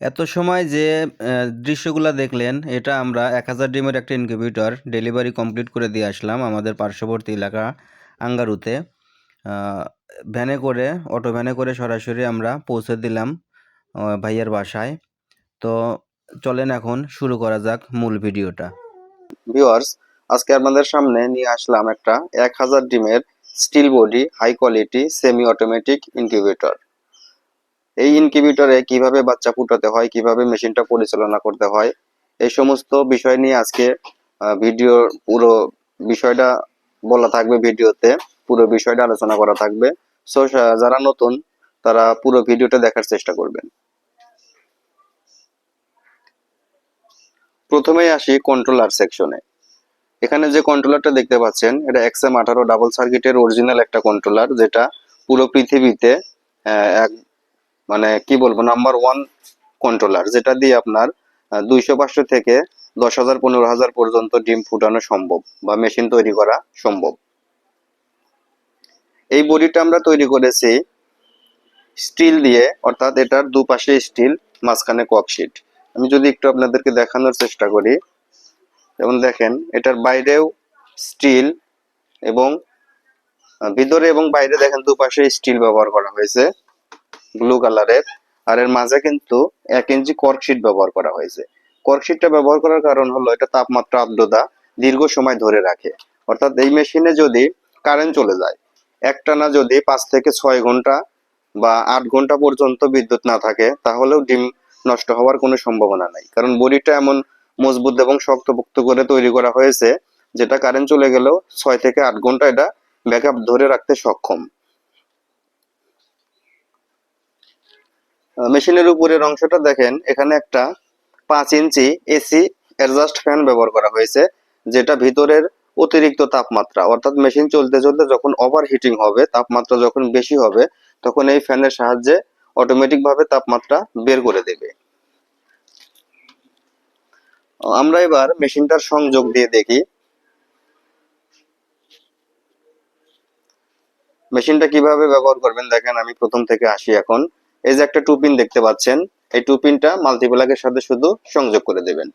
এত সময় যে দৃশ্যগুলা দেখলেন, এটা আমরা এক হাজার ডিমের একটা ইনকিউবেটর ডেলিভারি কমপ্লিট করে দিয়ে আসলাম আমাদের পার্শ্ববর্তী এলাকা আঙ্গারুতে। ভ্যানে করে অটো ভ্যানে করে সরাসরি আমরা পৌঁছে দিলাম ভাইয়ার বাসায়। তো চলেন এখন শুরু করা যাক মূল ভিডিওটা। ভিউয়ার্স আজকে আপনাদের সামনে নিয়ে আসলাম একটা এক হাজার ডিমের steel body high quality semi automatic incubator এই ইনকিউবেটরে কীভাবে বাচ্চা ফুটাতে হয়, কীভাবে মেশিনটা পরিচালনা করতে হয়, এই সমস্ত বিষয় নিয়ে আজকে ভিডিও পুরো বিষয়টা বলা থাকবে ভিডিওতে, পুরো বিষয়টা আলোচনা করা থাকবে। সো, যারা নতুন, তারা পুরো ভিডিওটা দেখার চেষ্টা করবেন। প্রথমেই আসি কন্ট্রোলার সেকশনে এখানে যে কন্ট্রোলারটা দেখতে পাচ্ছেন, এটা এক্সএম আঠারো ডাবল সার্কিটের অরিজিনাল একটা কন্ট্রোলার যেটা পুরো পৃথিবীতে এক মানে কি বলব নাম্বার ওয়ান কন্ট্রোলার যেটা দিয়ে আপনার দুইশো পাঁচশো থেকে দশ হাজার, পনেরো হাজার পর্যন্ত ডিম ফুটানো সম্ভব বা মেশিন তৈরি করা সম্ভব। এই বডিটা আমরা তৈরি করেছি স্টিল দিয়ে, অর্থাৎ এটার দুপাশে স্টিল মাঝখানে ককশিট আমি যদি একটু আপনাদেরকে দেখানোর চেষ্টা করি, যেমন দেখেন, এটার বাইরেও স্টিল এবং ভিতরে এবং বাইরে দেখেন দুপাশে স্টিল ব্যবহার করা হয়েছে। ব্লু কালারের আর এর মাঝে কিন্তু এক ইঞ্চি কর্কশিট ব্যবহার করা হয়েছে। কর্কশিটটা ব্যবহার করার কারণ হলো এটা তাপমাত্রা আর্দ্রতা দীর্ঘ সময় ধরে রাখে। অর্থাৎ এই মেশিনে যদি কারেন্ট চলে যায়, একটানা যদি পাঁচ থেকে ছয় ঘণ্টা বা আট ঘণ্টা পর্যন্ত বিদ্যুৎ না থাকে, তাহলেও ডিম নষ্ট হওয়ার কোনো সম্ভাবনা নাই। কারণ বডিটা এমন মজবুত এবং শক্তপোক্ত করে তৈরি করা হয়েছে, যেটা কারেন্ট চলে গেলেও ছয় থেকে আট ঘণ্টা এটা ব্যাকআপ ধরে রাখতে সক্ষম। মেশিনের উপরের অংশটা দেখেন, এখানে একটা পাঁচ ইঞ্চি এসি অ্যাডজাস্ট ফ্যান ব্যবহার করা হয়েছে, যেটা ভিতরের অতিরিক্ত তাপমাত্রা, অর্থাৎ মেশিন চলতে চলতে যখন ওভার হিটিং হবে, তাপমাত্রা যখন বেশি হবে, তখন এই ফ্যানের সাহায্যে অটোমেটিক ভাবে তাপমাত্রা বের করে দেবে। আমরা এবার মেশিনটার সংযোগ দিয়ে দেখি। মেশিনটা কীভাবে ব্যবহার করবেন, দেখেন আমি প্রথম থেকে আসি এখন। এই যে একটা টুপিন দেখতে পাচ্ছেন, এই টুপিনটা মাল্টিপ্লাগের সাথে শুধু সংযোগ করে দেবেন।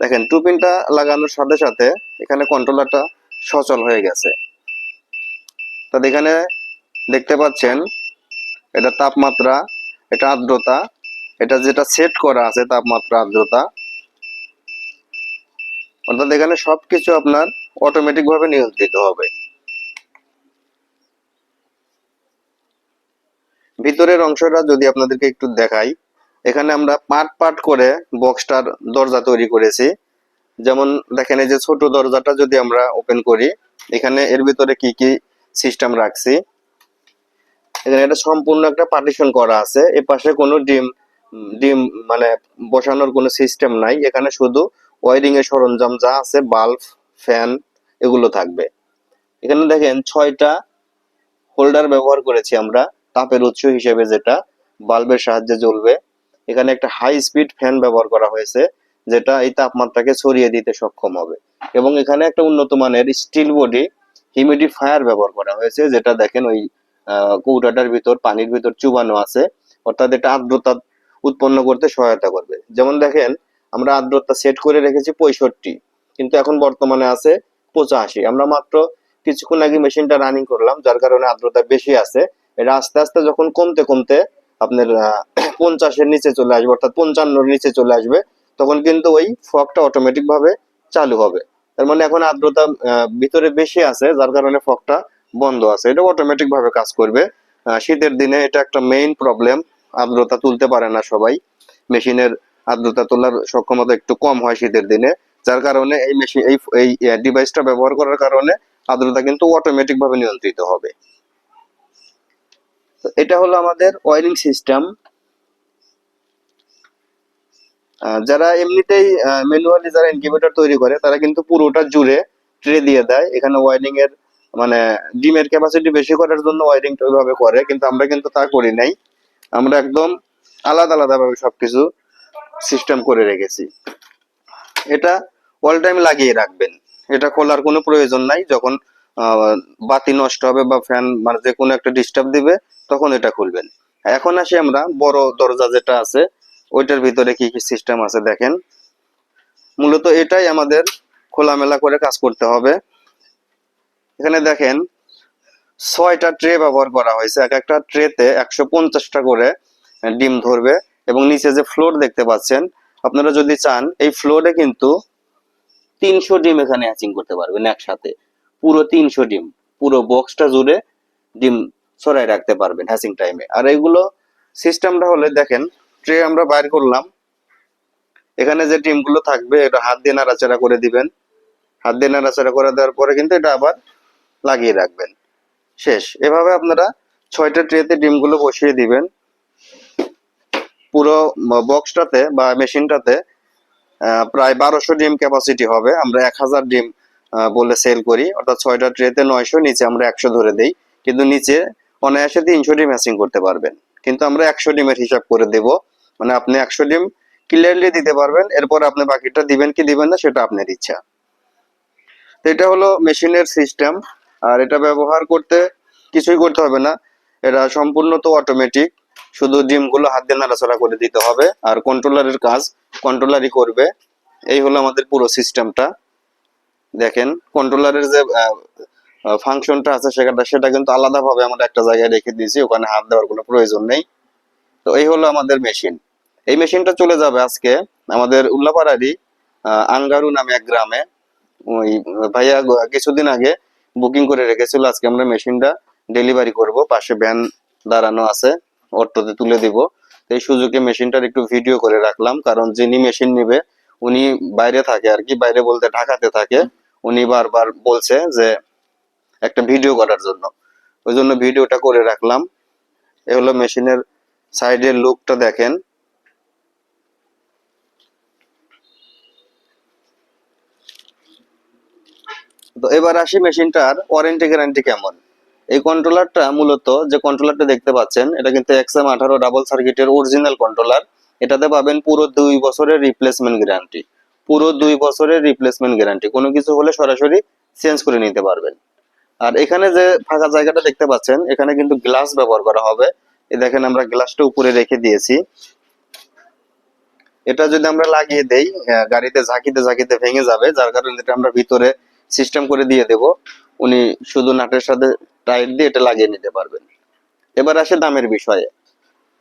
দেখেন, টুপিনটা লাগানোর সাথে সাথে এখানে কন্ট্রোলারটা সচল হয়ে গেছে। তো এখানে দেখতে পাচ্ছেন, এটা তাপমাত্রা, এটা আর্দ্রতা, এটা যেটা সেট করা আছে তাপমাত্রা, আর্দ্রতা। অর্থাৎ এখানে সবকিছু আপনার অটোমেটিক ভাবে নিয়ন্ত্রিত হবে। ভিতরের অংশটা যদি আপনাদেরকে একটু দেখাই, এখানে আমরা পার্ট পার্ট করে বক্সটার দরজা তৈরি করেছি। যেমন দেখেন, এই যে ছোট দরজাটা যদি আমরা ওপেন করি, এখানে এর ভিতরে কি কি সিস্টেম রাখছি? এখানে এটা সম্পূর্ণ একটা পার্টিশন করা আছে। এ পাশে কোনো ডিম ডিম মানে বসানোর কোনো সিস্টেম নাই। এখানে শুধু ওয়ারিং এর সরঞ্জাম যা আছে বাল্ব ফ্যান এগুলো থাকবে। এখানে দেখেন ছয়টা হোল্ডার ব্যবহার করেছি আমরা। তাপের উৎস হিসেবে যেটা বাল্বের সাহায্যে জ্বলবে। এখানে একটা হাই স্পিড ফ্যান ব্যবহার করা হয়েছে, যেটা এই তাপমাত্রাকে ছড়িয়ে দিতে সক্ষম হবে। এবং এখানে একটা উন্নত মানের স্টিল বডি হিউমিডিফায়ার ব্যবহার করা হয়েছে, যেটা দেখেন ওই কৌটাটার ভিতর, পানির ভিতর চুবানো আছে, অর্থাৎ এটা আর্দ্রতা উৎপন্ন করতে সহায়তা করবে। যেমন দেখেন, আমরা আর্দ্রতা সেট করে রেখেছি পঁয়ষট্টি, কিন্তু এখন বর্তমানে আছে পঁচাশি। আমরা মাত্র কিছুক্ষণ আগে মেশিনটা রানিং করলাম, যার কারণে আর্দ্রতা বেশি আছে। এটা আস্তে আস্তে যখন কমতে কমতে আপনার পঞ্চাশের নিচে চলে আসবে, অর্থাৎ পঞ্চান্নর নিচে চলে আসবে, তখন কিন্তু ওই ফগটা অটোমেটিক ভাবে চালু হবে। তার মানে এখন আর্দ্রতা ভিতরে বেশি আছে, যার কারণে ফগটা বন্ধ আছে। এটা অটোমেটিক ভাবে কাজ করবে। শীতের দিনে এটা একটা মেইন প্রবলেম আর্দ্রতা তুলতে পারে না সবাই। মেশিনের আর্দ্রতা তোলার সক্ষমতা একটু কম হয় শীতের দিনে, যার কারণে এই মেশিন এই ডিভাইসটা ব্যবহার করার কারণে আর্দ্রতা কিন্তু অটোমেটিক ভাবে নিয়ন্ত্রিত হবে। এটা হলো আমাদের ওয়ারিং সিস্টেম। যারা এমনিতেই ম্যানুয়ালি যারা ইনকিউবেটর তৈরি করে, তারা কিন্তু পুরোটা জুড়ে ট্রে দিয়ে দেয়। এখানে ওয়ারিং এর মানে ডিমের ক্যাপাসিটি বেশি করার জন্য ওয়ারিংটা ওইভাবে করে, কিন্তু আমরা কিন্তু তা করি নাই। আমরা একদম আলাদা আলাদা ভাবে সবকিছু সিস্টেম করে রেখেছি। এটা অল টাইম লাগিয়ে রাখবেন। এটা খোলার কোনো প্রয়োজন নাই। যখন বাতি নষ্ট হবে বা ফ্যান মানে যে কোনো একটা ডিস্টার্ব দিবে, তখন এটা খুলবেন। এখন আসি আমরা, বড় দরজা যেটা আছে, ওইটার ভিতরে কি কি সিস্টেম আছে দেখেন। মূলত এটাই আমাদের খোলামেলা করে কাজ করতে হবে। এখানে দেখেন, ছয়টা ট্রে ব্যবহার করা হয়েছে। এক একটা ট্রেতে একশো পঞ্চাশটা করে ডিম ধরবে এবং নিচে যে ফ্লোর দেখতে পাচ্ছেন, আপনারা যদি চান, এই ফ্লোরে কিন্তু তিনশো ডিম এখানে হ্যাচিং করতে পারবেন একসাথে। পুরো তিনশো ডিম, পুরো বক্সটা জুড়ে ডিম ছড়াই রাখতে পারবেন হ্যাচিং টাইমে আর এইগুলো সিস্টেমটা হলে দেখেন ট্রে আমরা বাইর করলাম। এখানে যে ডিমগুলো থাকবে, এটা হাত দিয়ে নাড়াচাড়া করে দিবেন। হাত দিয়ে নাড়াচাড়া করে দেওয়ার পরে কিন্তু এটা আবার লাগিয়ে রাখবেন। শেষ। এভাবে আপনারা ছয়টা ট্রেতে ডিমগুলো বসিয়ে দিবেন। পুরো বক্সটাতে বা মেশিনটাতে প্রায় বারোশো ডিম ক্যাপাসিটি হবে। আমরা এক হাজার ডিম বলে সেল করি। অর্থাৎ ছয়টা ট্রেতে নয়শো, নিচে আমরা একশো ধরে দেই। কিন্তু নিচে অনায়াসে তিনশো ডিম হ্যাচিং করতে পারবেন। কিন্তু আমরা একশো ডিমের হিসাব করে দেব। মানে আপনি একশো ডিম ক্লিয়ারলি দিতে পারবেন। এরপর আপনি বাকিটা দিবেন কি দিবেন না, সেটা আপনার ইচ্ছা। তো এটা হলো মেশিনের সিস্টেম আর এটা ব্যবহার করতে কিছুই করতে হবে না। এটা সম্পূর্ণ তো অটোমেটিক শুধু ডিমগুলো হাত দিয়ে নাড়াচাড়া করে দিতে হবে। আর কন্ট্রোলারের কাজ কন্ট্রোলারই করবে। এই হলো আমাদের পুরো সিস্টেমটা দেখেন কন্ট্রোলারের যে ফাংশনটা আছে সেটা সেটা কিন্তু আলাদাভাবে আমরা একটা জায়গায় রেখে দিয়েছি, ওখানে হাত দেওয়ার কোনো প্রয়োজন নেই। তো এই হলো আমাদের মেশিন এই মেশিনটা চলে যাবে আজকে আমাদের উল্লাপাড়ারই আঙ্গারু নামে এক গ্রামে। ওই, ভাইয়া, কিছুদিন আগে বুকিং করে রেখেছিল, আজকে আমরা মেশিনটা ডেলিভারি করব। পাশে ভ্যান দাঁড়ানো আছে, অটোতে তুলে দিব। এই সুযোগে মেশিনটার একটু ভিডিও করে রাখলাম, কারণ যিনি মেশিন নেবে, উনি বাইরে থাকে আর কি, বাইরে বলতে ঢাকাতে থাকে। উনি বারবার বলছে যে একটা ভিডিও করার জন্য। ওই জন্য ভিডিওটা করে রাখলাম। এ হলো মেশিনের সাইডের লুকটা দেখেন। তো এবার আসি মেশিনটার ওয়ারেন্টি গ্যারান্টি কেমন? এই কন্ট্রোলারটা মূলত যে কন্ট্রোলারটা দেখতে পাচ্ছেন, এটা কিন্তু এক্সএম আঠারো ডাবল সার্কিটের অরিজিনাল কন্ট্রোলার এটাতে পাবেন পুরো দুই বছরের রিপ্লেসমেন্ট গ্যারান্টি পুরো দুই বছরের রিপ্লেসমেন্ট গ্যারান্টি কোনো কিছু হলে সরাসরি চেঞ্জ করে নিতে পারবেন। আর এখানে যে ফাঁকা জায়গাটা দেখতে পাচ্ছেন, এখানে কিন্তু গ্লাস ব্যবহার করা হবে। এই দেখেন আমরা গ্লাসটা উপরে রেখে দিয়েছি। এটা যদি আমরা লাগিয়ে দেই গাড়িতে ঝাঁকিতে ঝাঁকিতে ভেঙে যাবে, যার কারণে এটা আমরা ভিতরে সিস্টেম করে দিয়ে দেব, উনি শুধু নাটের সাথে টাইট দিয়ে এটা লাগিয়ে নিতে পারবেন। এবার আসে দামের বিষয়ে।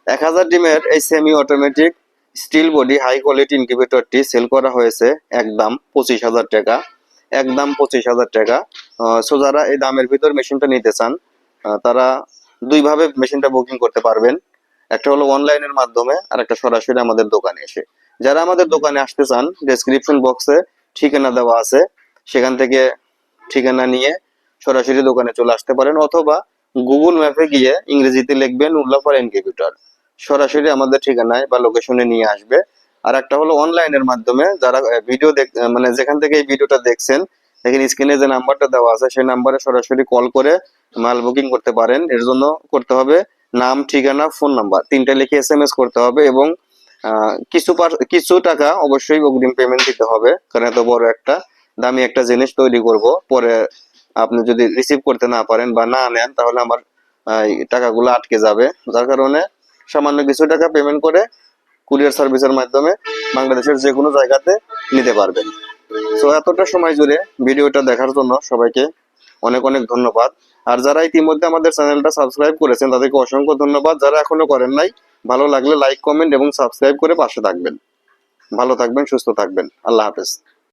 এক হাজার ডিমের এই semi automatic steel body high quality ইনকিউবেটরটি sell করা হয়েছে একদম পঁচিশ হাজার টাকা, একদম পঁচিশ হাজার টাকা। সো যারা এই দামের ভিতর মেশিনটা নিতে চান তারা দুইভাবে মেশিনটা বুকিং করতে পারবেন। একটা হলো অনলাইনের মাধ্যমে, আর একটা সরাসরি আমাদের দোকানে এসে। যারা আমাদের দোকানে আসতে চান ডেসক্রিপশন বক্সে ঠিকানা দেওয়া আছে। সেখান থেকে ঠিকানা নিয়ে সরাসরি দোকানে চলে আসতে পারেন, অথবা গুগল ম্যাপে গিয়ে ইংরেজিতে লিখবেন উল্লাফার ইনকিউবেটর। সরাসরি আমাদের ঠিকানায় বা লোকেশনে নিয়ে আসবে। আর একটা হলো অনলাইনের মাধ্যমে যারা ভিডিও দেখ মানে যেখান থেকে এই ভিডিওটা দেখছেন এখানে স্ক্রিনে যে নাম্বারটা দেওয়া আছে, সেই নাম্বারে সরাসরি কল করে মাল বুকিং করতে পারেন। এর জন্য করতে হবে নাম, ঠিকানা ফোন নাম্বার তিনটা লিখে এস এম এস করতে হবে এবং কিছু কিছু টাকা অবশ্যই অগ্রিম পেমেন্ট দিতে হবে, কারণ এত বড় একটা, দামি একটা জিনিস তৈরি করব। পরে আপনি যদি রিসিভ করতে না পারেন বা না নেন, তাহলে আমার টাকাগুলো আটকে যাবে। যার কারণে সামান্য কিছু টাকা পেমেন্ট করে কুরিয়ার সার্ভিসের মাধ্যমে বাংলাদেশের যে কোনো জায়গাতে নিতে পারবেন। সো এতটা সময় জুড়ে ভিডিওটা দেখার জন্য সবাইকে অনেক অনেক ধন্যবাদ। আর যারা ইতিমধ্যে আমাদের চ্যানেলটা সাবস্ক্রাইব করেছেন, তাদেরকে অসংখ্য ধন্যবাদ। যারা এখনও করেন নাই, ভালো লাগলে লাইক কমেন্ট এবং সাবস্ক্রাইব করে পাশে থাকবেন। ভালো থাকবেন, সুস্থ থাকবেন। আল্লাহ হাফেজ।